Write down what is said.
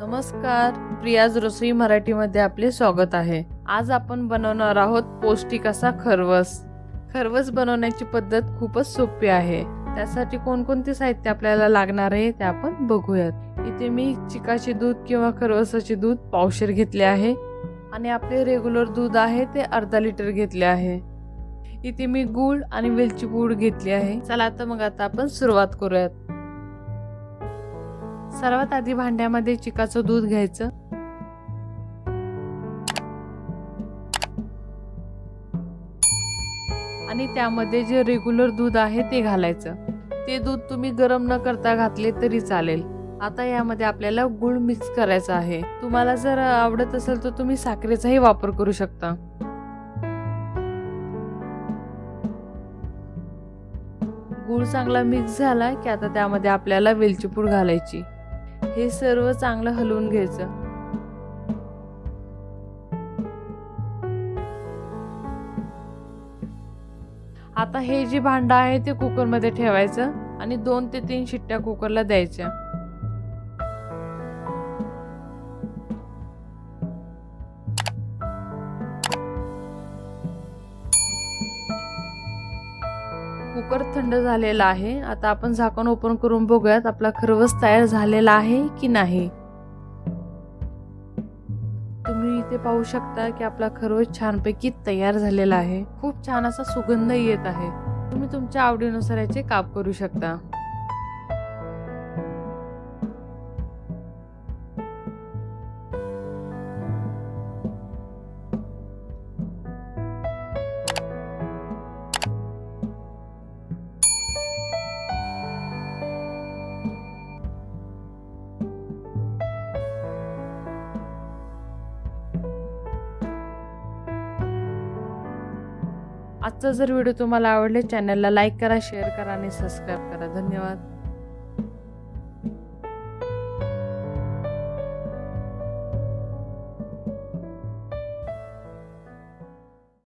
नमस्कार. प्रियाज रसोई मराठीमध्ये आपले स्वागत आहे. आज आपण बनवणार आहोत पौष्टिक असा खरवस. खरवस बनवण्याची पद्धत खूपच सोपी आहे. त्यासाठी कोणकोणते साहित्य आपल्याला लागणार आहे ते आपण बघूयात. इथे मी चिकाचे दूध किंवा खरवसाचे दूध पावशेर घेतले आहे. आणि आपले रेग्युलर दूध आहे ते अर्धा लिटर घेतले आहे. इथे मी गूळ आणि वेलची पूड घेतली आहे. चला तर मग आता आपण सुरुवात करूयात. सर्वात आधी भांड्यामध्ये चिकाचं दूध घ्यायचं. आणि त्यामध्ये जे रेग्युलर दूध आहे ते घालायचं. ते दूध तुम्ही गरम न करता घातले तरी चालेल. आता यामध्ये आपल्याला गुळ मिक्स करायचा आहे. तुम्हाला जर आवडत असेल तर तुम्ही साखरेचाही वापर करू शकता. गुळ चांगला मिक्स झाला की आता त्यामध्ये आपल्याला वेलचीपूड घालायची. हे सर्व चांगलं हलवून घ्यायचं. आता हे जे भांडं आहे ते कुकरमध्ये ठेवायचं आणि दोन ते तीन शिट्ट्या कुकरला द्यायच्या. कुकर थंड झालेला आहे. आता आपण झाकण ओपन करून बघूयात आपला खरवस तयार झालेला आहे की नाही. तुम्ही इथे पाहू शकता की आपला खरवस छानपैकी तयार झालेला आहे. खूप छान असा सुगंध येत आहे. तुम्ही तुमच्या आवडीनुसार याचे काप करू शकता. आजचा जर व्हिडिओ तुम्हाला आवडले चॅनलला लाईक करा शेअर करा आणि सबस्क्राईब करा. धन्यवाद.